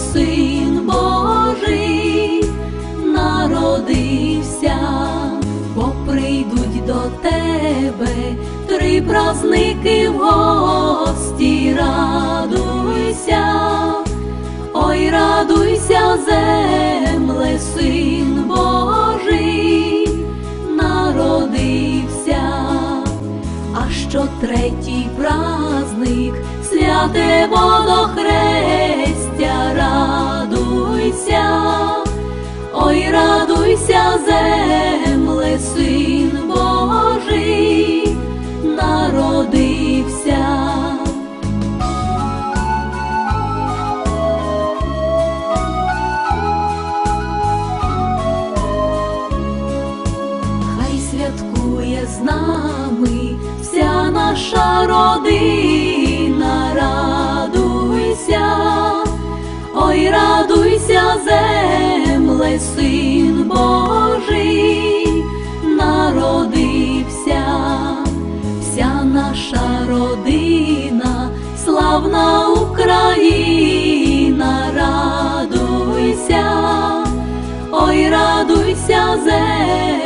син Божий, народився, бо прийдуть до тебе три праздники в гості, радуйся, ой, радуйся, земле, син Божий, народився, а що третій праздник, святе водохрестя, радуйся, земле, син Божий, народився. Хай святкує з нами вся наша родина, радуйся, ой, радуйся, земле, син Божий народився, вся наша родина, славна Україна, радуйся, ой, радуйся, земля.